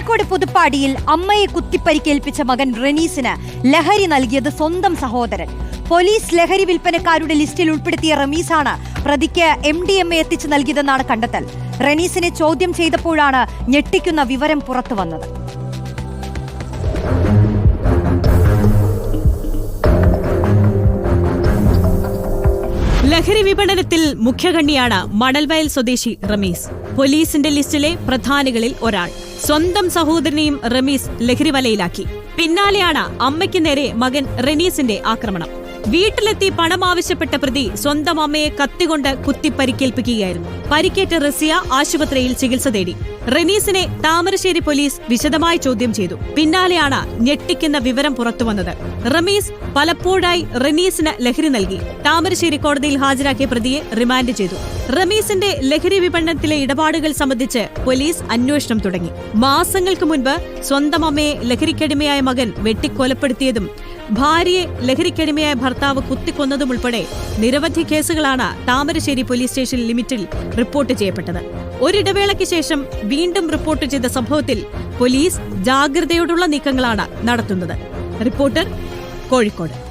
കോഴിക്കോട് പുതുപ്പാടിയിൽ അമ്മയെ കുത്തിപ്പരിക്കേൽപ്പിച്ച മകൻ റനീസിന് ലഹരി നൽകിയത് സ്വന്തം സഹോദരൻ. പോലീസ് ലഹരി വിൽപ്പനക്കാരുടെ ലിസ്റ്റിൽ ഉൾപ്പെടുത്തിയ റമീസാണ് പ്രതിക്ക് എം ഡി എം എ എത്തിച്ചു നൽകിയതെന്നാണ് കണ്ടെത്തൽ. റനീസിനെ ചോദ്യം ചെയ്തപ്പോഴാണ് ഞെട്ടിക്കുന്ന വിവരം പുറത്തു വന്നത്. ലഹരി വിപണനത്തിൽ മുഖ്യകണ്ണിയാണ് മണൽവയൽ സ്വദേശി റമീസ്. പോലീസിന്റെ ലിസ്റ്റിലെ പ്രധാനികളിൽ ഒരാൾ. സ്വന്തം സഹോദരനെയും റമീസ് ലഹരി വലയിലാക്കി പിന്നാലെയാണ് അമ്മയ്ക്ക് നേരെ മകൻ റെനീസിന്റെ ആക്രമണം. വീട്ടിലെത്തി പണം ആവശ്യപ്പെട്ട പ്രതി സ്വന്തം അമ്മയെ കത്തികൊണ്ട് കുത്തി പരിക്കേൽപ്പിക്കുകയായിരുന്നു പരിക്കേറ്റ റസിയ ആശുപത്രിയിൽ ചികിത്സ തേടി. റെനീസിനെ താമരശ്ശേരി പോലീസ് വിശദമായി ചോദ്യം ചെയ്തു. പിന്നാലെയാണ് ഞെട്ടിക്കുന്ന വിവരം പുറത്തുവന്നത് റമീസ് പലപ്പോഴായി റെനീസിന് ലഹരി നൽകി. താമരശ്ശേരി കോടതിയിൽ ഹാജരാക്കിയ പ്രതിയെ റിമാൻഡ് ചെയ്തു. റമീസിന്റെ ലഹരി വിപണനത്തിലെ ഇടപാടുകൾ സംബന്ധിച്ച് പോലീസ് അന്വേഷണം തുടങ്ങി. മാസങ്ങൾക്ക് മുൻപ് സ്വന്തം അമ്മയെ ലഹരിക്കടിമയായ മകൻ വെട്ടിക്കൊലപ്പെടുത്തിയതും ഭാര്യയെ ലഹരിക്കടിമയായ ഭർത്താവ് കുത്തിക്കൊന്നതും ഉൾപ്പെടെ നിരവധി കേസുകളാണ് താമരശ്ശേരി പോലീസ് സ്റ്റേഷൻ ലിമിറ്റിൽ റിപ്പോർട്ട് ചെയ്യപ്പെട്ടത്. ഒരിടവേളയ്ക്ക് ശേഷം വീണ്ടും റിപ്പോർട്ട് ചെയ്ത സംഭവത്തിൽ പോലീസ് ജാഗ്രതയോടുള്ള നീക്കങ്ങളാണ് നടത്തുന്നത്. റിപ്പോർട്ടർ കോഴിക്കോട്.